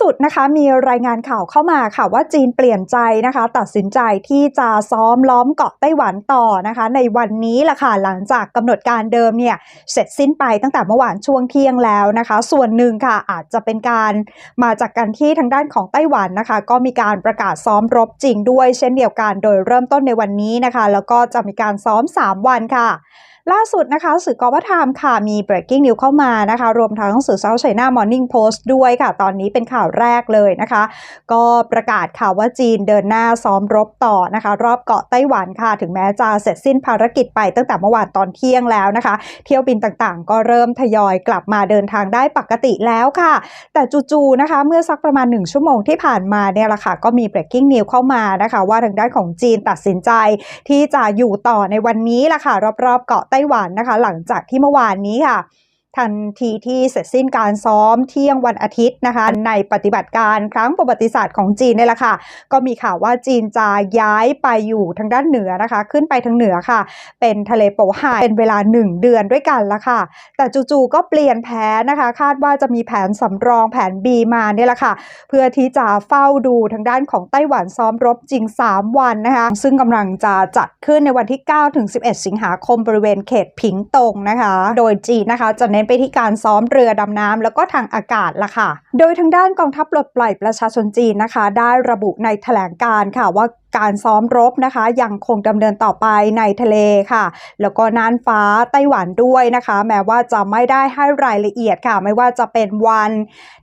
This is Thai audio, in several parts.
สุดนะคะมีรายงานข่าวเข้ามาค่ะว่าจีนเปลี่ยนใจนะคะ ตัดสินใจที่จะซ้อมล้อมเกาะไต้หวันต่อนะคะ ในวันนี้ล่ะค่ะหลังจากกำหนดการเดิมเนี่ยเสร็จสิ้นไปตั้งแต่เมื่อวานช่วงเที่ยงแล้วนะคะ ส่วนหนึ่งค่ะอาจจะเป็นการมาจากการที่ทางด้านของไต้หวันนะคะ ก็มีการประกาศซ้อมรบจริงด้วยเช่นเดียวกัน โดยเริ่มต้นในวันนี้นะคะ แล้วก็จะมีการซ้อม 3 วันค่ะ ล่าสุดนะคะ สื่อกอวัฒามค่ะมี breaking news เข้ามานะคะ รวมทั้งสื่อ South China Morning Post ด้วยค่ะ ตอนนี้เป็นข่าวแรกเลยนะคะ ก็ประกาศข่าวว่าจีนเดินหน้าซ้อมรบต่อนะคะ รอบเกาะไต้หวันค่ะ ถึงแม้จะเสร็จสิ้นภารกิจไปตั้งแต่เมื่อวานตอนเที่ยงแล้วนะคะ เที่ยวบินต่างๆ ก็เริ่มทยอยกลับมาเดินทางได้ปกติแล้วค่ะ แต่จู่ๆนะคะ เมื่อสักประมาณ 1 ชั่วโมงที่ผ่านมาเนี่ยแหละค่ะก็มี breaking news เข้ามานะคะ ว่าทางด้านของจีนตัดสินใจ ที่จะอยู่ต่อในวันนี้ล่ะค่ะรอบๆเกาะไต้หวันนะคะ หลังจากที่เมื่อวานนี้ค่ะ ทันทีที่เสร็จสิ้นการซ้อมเที่ยงวันอาทิตย์นะคะ ในปฏิบัติการครั้งประวัติศาสตร์ของจีนเนี่ยแหละค่ะ ก็มีข่าวว่าจีนจะย้ายไปอยู่ทางด้านเหนือนะคะ ขึ้นไปทางเหนือค่ะ เป็นทะเลโปไฮเป็นเวลา 1 เดือนด้วยกันละค่ะ แต่จู่ๆก็เปลี่ยนแผนนะคะ คาดว่าจะมีแผนสำรองแผน B มาเนี่ยแหละค่ะ เพื่อที่จะเฝ้าดูทางด้านของไต้หวันซ้อมรบจริง 3 วันนะคะ ซึ่งกำลังจะจัดขึ้นในวันที่9ถึง11 สิงหาคมบริเวณเขตผิงตงนะคะ โดยจีนนะคะจะเน้นไปที่การซ้อมเรือดำน้ำแล้วก็ทางอากาศละค่ะ โดยทางด้านกองทัพปลดปล่อยประชาชนจีนนะคะ ได้ระบุในแถลงการ์ค่ะว่า การซ้อมรบนะคะยังคงดำเนินต่อไปในทะเลค่ะ แล้วก็น่านฟ้าไต้หวันด้วยนะคะ แม้ว่าจะไม่ได้ให้รายละเอียดค่ะ ไม่ว่าจะเป็นวัน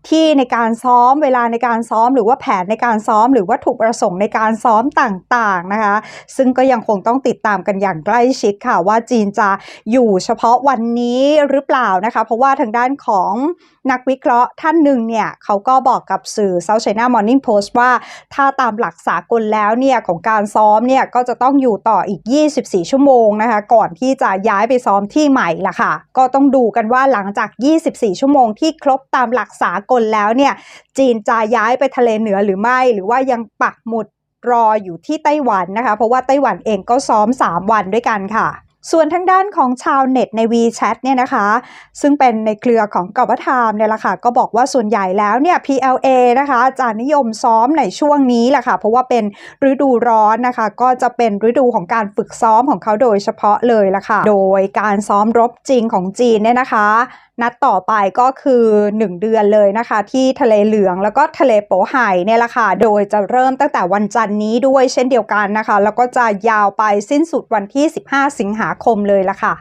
ที่ในการซ้อมเวลาในการซ้อม หรือว่าแผนในการซ้อม หรือวัตถุประสงค์ในการซ้อมต่างๆนะคะ ซึ่งก็ยังคงต้องติดตามกันอย่างใกล้ชิดค่ะว่าจีนจะอยู่เฉพาะวันนี้หรือเปล่านะคะ เพราะว่าทางด้านของนักวิเคราะห์ท่านหนึ่งเนี่ยเขาก็บอกกับสื่อ South China Morning Post ว่าถ้าตามหลักสากลแล้วเนี่ยของการซ้อมเนี่ยก็จะต้องอยู่ต่ออีก 24 ชั่วโมงนะคะ ก่อนที่จะย้ายไปซ้อมที่ใหม่ละค่ะ ก็ต้องดูกันว่าหลังจาก 24 ชั่วโมงที่ครบตามหลักสากลแล้วเนี่ยจีนจะย้ายไปทะเลเหนือหรือไม่ หรือว่ายังปักหมุดรออยู่ที่ไต้หวันนะคะ เพราะว่าไต้หวันเองก็ซ้อม 3 วันด้วยกันค่ะ ส่วนทางด้านของชาวเน็ตใน WeChat เนี่ยนะคะ ซึ่งเป็นในเครือของกบฏามเนี่ยแหละค่ะ ก็บอกว่าส่วนใหญ่แล้วเนี่ย PLA นะคะจะนิยมซ้อมในช่วงนี้แหละค่ะ เพราะว่าเป็นฤดูร้อนนะคะ ก็จะเป็นฤดูของการฝึกซ้อมของเขาโดยเฉพาะเลยล่ะค่ะ โดยการซ้อมรบจริงของจีนเนี่ยนะคะ นัดต่อไปก็คือ 1 เดือนเลยนะคะ ที่ทะเลเหลืองแล้วก็ทะเลโปไห่เนี่ยแหละค่ะ โดยจะเริ่มตั้งแต่วันจันทร์นี้ด้วยเช่นเดียวกันนะคะ แล้วก็จะยาวไปสิ้นสุดวันที่ 15 สิงหาคมเลยละค่ะ